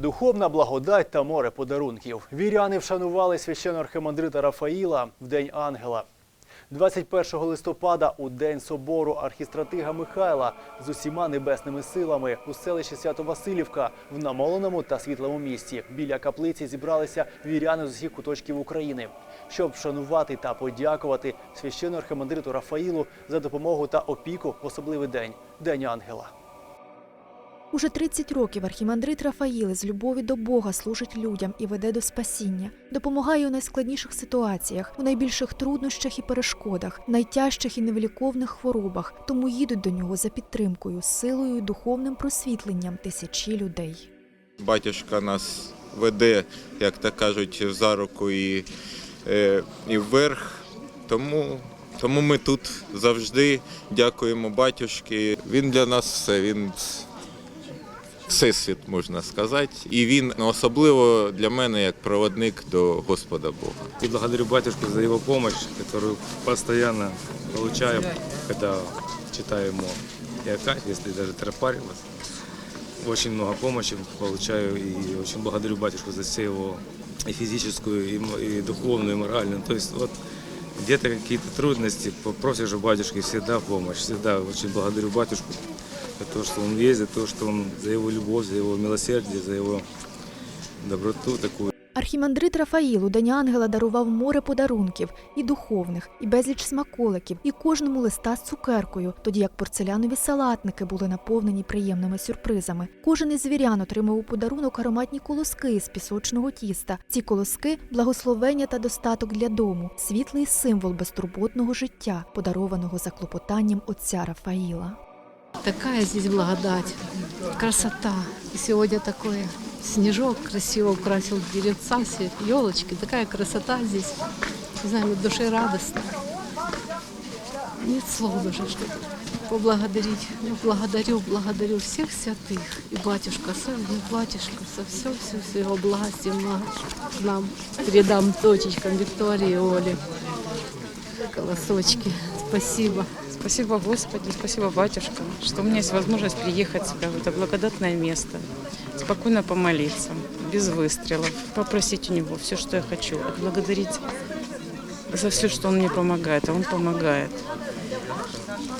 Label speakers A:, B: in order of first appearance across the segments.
A: Духовна благодать та море подарунків. Віряни вшанували священного архимандрита Рафаїла в День Ангела. 21 листопада у День собору архістратига Михайла з усіма небесними силами у селищі Свято-Василівка в намоленому та світлому місті. Біля каплиці зібралися віряни з усіх куточків України, щоб вшанувати та подякувати священному архимандриту Рафаїлу за допомогу та опіку в особливий день День Ангела.
B: Уже 30 років архімандрит Рафаїл з любові до Бога служить людям і веде до спасіння, допомагає у найскладніших ситуаціях, у найбільших труднощах і перешкодах, найтяжчих і невиліковних хворобах. Тому їдуть до нього за підтримкою, силою і духовним просвітленням тисячі людей.
C: Батюшка нас веде, як так кажуть, за руку і, е, і вверх. Тому, тому ми тут завжди дякуємо батюшки. Він для нас все, він всесвіт, можна сказати. І він особливо для мене як проводник до Господа Бога.
D: И благодарю батюшку за его помощь, которую постоянно получаю, когда читаю ему и Акафь, если даже тропарилась. Очень много помощи получаю и очень благодарю батюшку за все и физическую, и, мо- и духовную, и моральную. То есть где-то какие-то трудности, попросишь у батюшки всегда помощь. Всегда очень благодарю батюшку за то, что он есть, за то, что он за его любовь, за его милосердие, за его доброту такую.
B: Архімандрит Рафаїл у День Ангела дарував море подарунків і духовних, і безліч смаколиків, і кожному листа з цукеркою, тоді як порцелянові салатники були наповнені приємними сюрпризами. Кожен із вірян отримав у подарунок ароматні колоски з пісочного тіста. Ці колоски благословення та достаток для дому, світлий символ безтурботного життя, подарованого за клопотанням отця Рафаїла.
E: Такая здесь благодать, красота. И сегодня такое снежок красиво украсил деревца, все елочки. Такая красота здесь. Не знаю, на душе радостно. Нет слов даже, чтобы поблагодарить. Ну, благодарю, благодарю всех святых. И батюшка, особенно батюшка, со все, все, все его благости нам. Передам дочечкам Виктории и Оле. Колосочки. Спасибо.
F: Спасибо Господи, спасибо батюшка, что у меня есть возможность приехать сюда, в это благодатное место, спокойно помолиться, без выстрелов, попросить у него все, что я хочу, отблагодарить за все, что он мне помогает, а он помогает.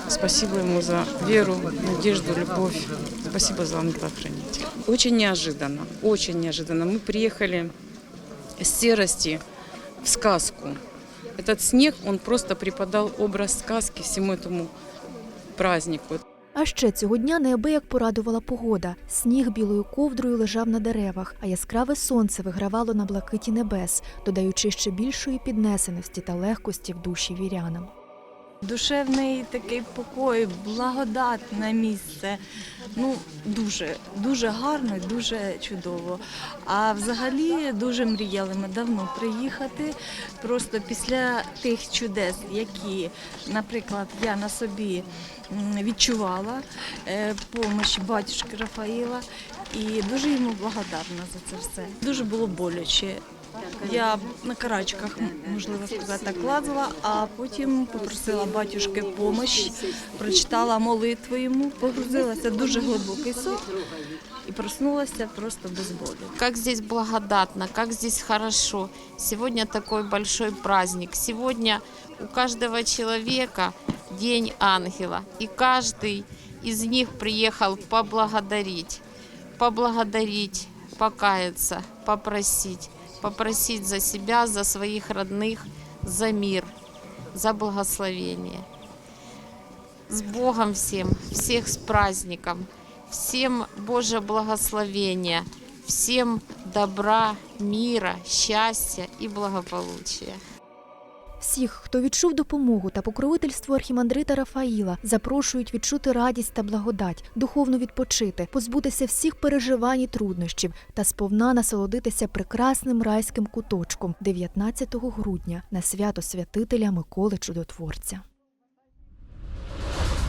F: Спасибо ему за веру, надежду, любовь. Спасибо за ангела-хранителя. Очень неожиданно, очень неожиданно. Мы приехали с серости в сказку. Этот снег, он просто преподал образ сказки всему этому празднику.
B: А ще цього дня неабияк порадувала погода. Сніг білою ковдрою лежав на деревах, а яскраве сонце вигравало на блакиті небес, додаючи ще більшої піднесеності та легкості в душі вірянам.
G: Душевний такий покой, благодатне місце. Ну, дуже, дуже гарно дуже чудово. А взагалі дуже мріяли ми давно приїхати. Просто після тих чудес, які, наприклад, я на собі відчувала, е, помощь батюшки Рафаїла, і дуже йому благодарна за це все. Дуже було боляче. Я на карачках, можливо сказати, так лазила, а потім попросила батюшки помощь, прочитала молитву йому, погрузилася дуже глибокий сон і проснулася просто без болю.
H: как здесь благодатно, как здесь хорошо. Сегодня такой большой праздник. Сегодня у каждого человека День ангела. И каждый из них приехал поблагодарить. Поблагодарить, покаяться, попросить. Попросить за себя, за своих родных, за мир, за благословение. С Богом всем, всех с праздником. Всем Божье благословения, всем добра, мира, счастья и благополучия.
B: Всіх, хто відчув допомогу та покровительство архімандрита Рафаїла, запрошують відчути радість та благодать, духовно відпочити, позбутися всіх переживань і труднощів та сповна насолодитися прекрасним райським куточком 19 грудня на свято святителя Миколи Чудотворця.